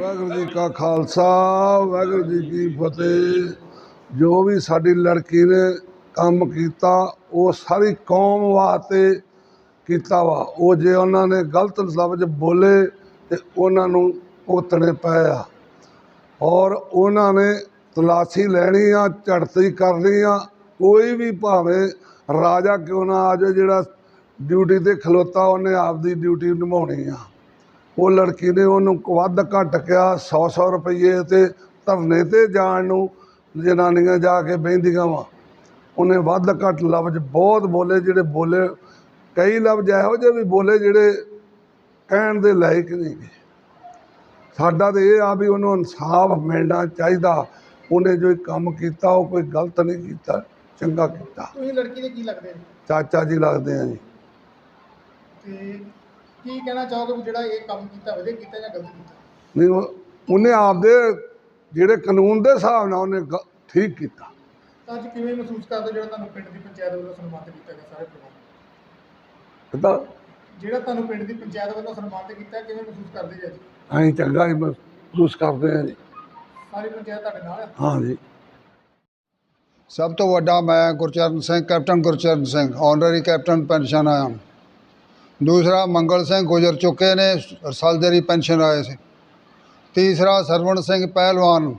ਵਾਹਿਗੁਰੂ ਜੀ ਕਾ ਖਾਲਸਾ, ਵਾਹਿਗੁਰੂ ਜੀ ਕੀ ਫਤਿਹ। ਜੋ ਵੀ ਸਾਡੀ ਲੜਕੀ ਨੇ ਕੰਮ ਕੀਤਾ, ਉਹ ਸਾਰੀ ਕੌਮ ਵਾਸਤੇ ਕੀਤਾ ਵਾ। ਉਹ ਜੇ ਉਹਨਾਂ ਨੇ ਗਲਤ ਲਫ਼ਜ਼ ਬੋਲੇ, ਤੇ ਉਹਨਾਂ ਨੂੰ ਉਤਣੇ ਆ। ਔਰ ਉਹਨਾਂ ਨੇ ਤਲਾਸ਼ੀ ਲੈਣੀ ਆ, ਝੜਤੀ ਕਰਨੀ ਆ ਕੋਈ ਵੀ ਭਾਵੇਂ ਰਾਜਾ ਕਿਉਂ ਨਾ ਆ ਜਾਏ ਜਿਹੜਾ ਡਿਊਟੀ ਤੇ ਖਲੋਤਾ, ਉਹਨੇ ਆਪਦੀ ਡਿਊਟੀ ਨਿਭਾਉਣੀ ਆ। ਉਹ ਲੜਕੀ ਨੇ ਉਹਨੂੰ ਵੱਧ ਘੱਟ ਕਿਹਾ 100 100 ਰੁਪਏ ਤੇ ਧਰਨੇ ਤੇ ਜਾਣ ਨੂੰ ਜਨਾਨੀਆਂ ਜਾ ਕੇ ਬਹਿੰਦੀਆਂ ਵਾ। ਉਹਨੇ ਵੱਧ ਘੱਟ ਲਫ਼ਜ਼ ਬਹੁਤ ਬੋਲੇ, ਜਿਹੜੇ ਬੋਲੇ, ਕਈ ਲਫ਼ਜ਼ ਇਹੋ ਜਿਹੇ ਵੀ ਬੋਲੇ ਜਿਹੜੇ ਕਹਿਣ ਦੇ ਲਾਇਕ ਨਹੀਂ ਸਾਡਾ ਤੇ ਇਹ ਆ ਵੀ ਉਹਨੂੰ ਇਨਸਾਫ ਮਿਲਣਾ ਚਾਹੀਦਾ। ਉਹਨੇ ਜੋ ਕੰਮ ਕੀਤਾ, ਉਹ ਕੋਈ ਗਲਤ ਨਹੀਂ ਕੀਤਾ। ਚੰਗਾ ਕੀਤਾ। ਤੁਸੀਂ ਲੜਕੀ ਦੇ ਕੀ ਲੱਗਦੇ ਨੇ ਚਾਚਾ ਜੀ ਲੱਗਦੇ ਆ ਜੀ। ਤੇ ਕੀ ਕਹਿਣਾ ਚਾਹੋਗੇ ਵੀ ਜਿਹੜਾ ਇਹ ਕੰਮ ਕੀਤਾ ਵਧੀਆ ਕੀਤਾ ਜਾਂ ਗਲਤ ਕੀਤਾ? ਨਹੀਂ ਉਹ- ਉਹਨੇ ਆਪਦੇ ਜਿਹੜੇ ਕਾਨੂੰਨ ਦੇ ਹਿਸਾਬ ਨਾਲ ਉਹਨੇ ਗ- ਠੀਕ ਕੀਤਾ। ਤਾਂ ਅੱਜ ਕਿਵੇਂ ਮਹਿਸੂਸ ਕਰਦੇ ਹੋ ਜਿਹੜਾ ਤੁਹਾਨੂੰ ਪਿੰਡ ਦੀ ਪੰਚਾਇਤ ਵੱਲੋਂ ਸਨਮਾਨਿਤ ਕੀਤਾ ਗਿਆ ਸਾਰੇ ਪਰਿਵਾਰ ਕਿੱਦਾਂ? ਜਿਹੜਾ ਤੁਹਾਨੂੰ ਪਿੰਡ ਦੀ ਪੰਚਾਇਤ ਵੱਲੋਂ ਸਨਮਾਨਿਤ ਕੀਤਾ ਕਿਵੇਂ ਮਹਿਸੂਸ ਕਰਦੇ ਜੀ ਅੱਜ? ਅਸੀਂ ਚੰਗਾ ਹੀ ਮਹਿਸੂਸ ਕਰਦੇ ਹਾਂ ਜੀ। ਸਾਰੀ ਪੰਚਾਇਤ ਤੁਹਾਡੇ ਨਾਲ ਹੈ ਹਾਂ ਜੀ। ਸਭ ਤੋਂ ਵੱਡਾ ਮੈਂ Gurcharan Singh, captain Gurcharan Singh honorary captain pension ਆਇਆ ਦੂਸਰਾ, ਮੰਗਲ ਸਿੰਘ ਗੁਜ਼ਰ ਚੁੱਕੇ ਨੇ ਸਰਸਲਦਰੀ ਪੈਨਸ਼ਨ ਆਏ ਸੀ। ਤੀਸਰਾ, ਸਰਵਣ ਸਿੰਘ ਪਹਿਲਵਾਨ,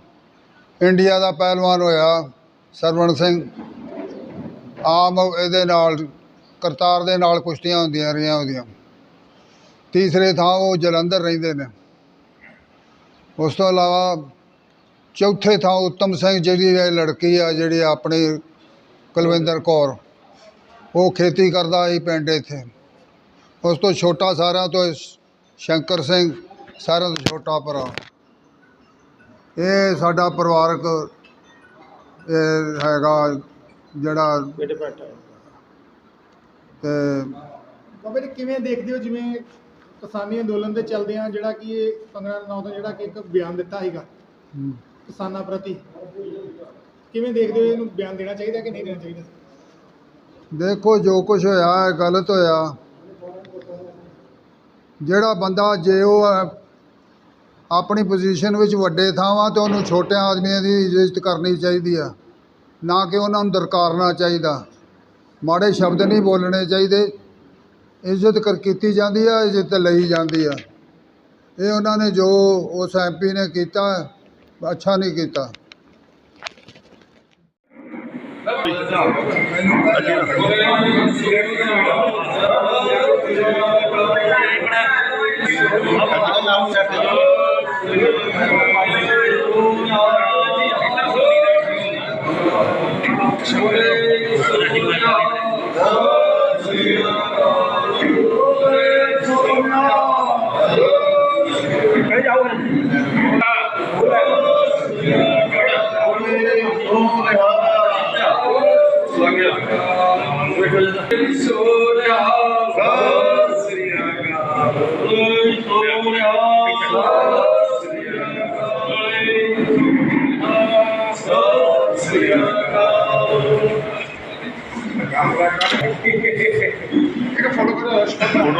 ਇੰਡੀਆ ਦਾ ਪਹਿਲਵਾਨ ਹੋਇਆ। ਸਰਵਣ ਸਿੰਘ ਆਮ ਇਹਦੇ ਨਾਲ, ਕਰਤਾਰ ਦੇ ਨਾਲ ਕੁਸ਼ਤੀਆਂ ਹੁੰਦੀਆਂ, ਰਹੀਆਂ ਉਹਦੀਆਂ ਤੀਸਰੇ ਥਾਂ ਉਹ ਜਲੰਧਰ ਰਹਿੰਦੇ ਨੇ। ਉਸ ਤੋਂ ਇਲਾਵਾ ਚੌਥੇ ਥਾਂ ਉੱਤਮ ਸਿੰਘ ਜਿਹੜੀ ਇਹ ਲੜਕੀ ਆ ਜਿਹੜੀ ਆਪਣੀ ਕੁਲਵਿੰਦਰ ਕੌਰ ਉਹ ਖੇਤੀ ਕਰਦਾ ਸੀ ਪਿੰਡ ਇੱਥੇ। ਉਸ ਤੋਂ ਛੋਟਾ ਸਾਰਿਆਂ ਤੋਂ ਸ਼ੰਕਰ ਸਿੰਘ ਸਾਰਿਆਂ ਤੋਂ ਛੋਟਾ ਭਰਾ। ਇਹ ਸਾਡਾ ਪਰਿਵਾਰਕ ਇਹ ਹੈਗਾ ਜਿਹੜਾ ਤੇ ਬਾਬਾ ਜੀ ਕਿਵੇਂ ਦੇਖਦੇ ਹੋ ਜਿਵੇਂ ਕਿਸਾਨੀ ਅੰਦੋਲਨ ਦੇ ਚੱਲਦਿਆਂ ਜਿਹੜਾ ਕਿ ਇਹ 15 ਨੌ ਤੋਂ ਜਿਹੜਾ ਕਿ ਇੱਕ ਬਿਆਨ ਦਿੱਤਾ ਸੀਗਾ? ਕਿਸਾਨਾਂ ਪ੍ਰਤੀ ਕਿਵੇਂ ਦੇਖਦੇ ਹੋ ਇਹਨੂੰ ਬਿਆਨ ਦੇਣਾ ਚਾਹੀਦਾ ਕਿ ਨਹੀਂ ਦੇਣਾ ਚਾਹੀਦਾ? ਦੇਖੋ ਜੋ ਕੁਝ ਹੋਇਆ ਹੈ ਗਲਤ ਹੋਇਆ। ਜਿਹੜਾ ਬੰਦਾ ਜੇ ਉਹ ਹੈ, ਆਪਣੀ ਪੋਜੀਸ਼ਨ ਵਿੱਚ ਵੱਡੇ ਥਾਵਾਂ ਤੇ ਉਹਨੂੰ ਛੋਟਿਆਂ ਆਦਮੀਆਂ ਦੀ ਇੱਜ਼ਤ ਕਰਨੀ ਚਾਹੀਦੀ ਆ ਨਾ ਕਿ ਉਹਨਾਂ ਨੂੰ ਦਰਕਾਰਨਾ ਚਾਹੀਦਾ। ਮਾੜੇ ਸ਼ਬਦ ਨਹੀਂ ਬੋਲਣੇ ਚਾਹੀਦੇ। ਇੱਜ਼ਤ ਕਰ ਕੀਤੀ ਜਾਂਦੀ ਆ ਇੱਜ਼ਤ ਲਈ ਜਾਂਦੀ ਆ। ਇਹ ਉਹਨਾਂ ਨੇ ਜੋ ਉਸ ਐਮਪੀ ਨੇ ਕੀਤਾ ਅੱਛਾ ਨਹੀਂ ਕੀਤਾ। ਫੋਟੋ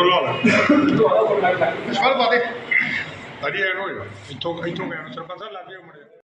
ਲਾ ਲੈ ਸਵਾਲ ਪਾ ਦੇ ਅਜੀ ਐਨ ਹੋ ਜਾ ਇੱਥੋਂ ਇੱਥੋਂ ਮੈਂ ਸਰਪੰਚ ਸਾਹਿਬ ਲੱਗੇ ਹੋ ਮੜੇ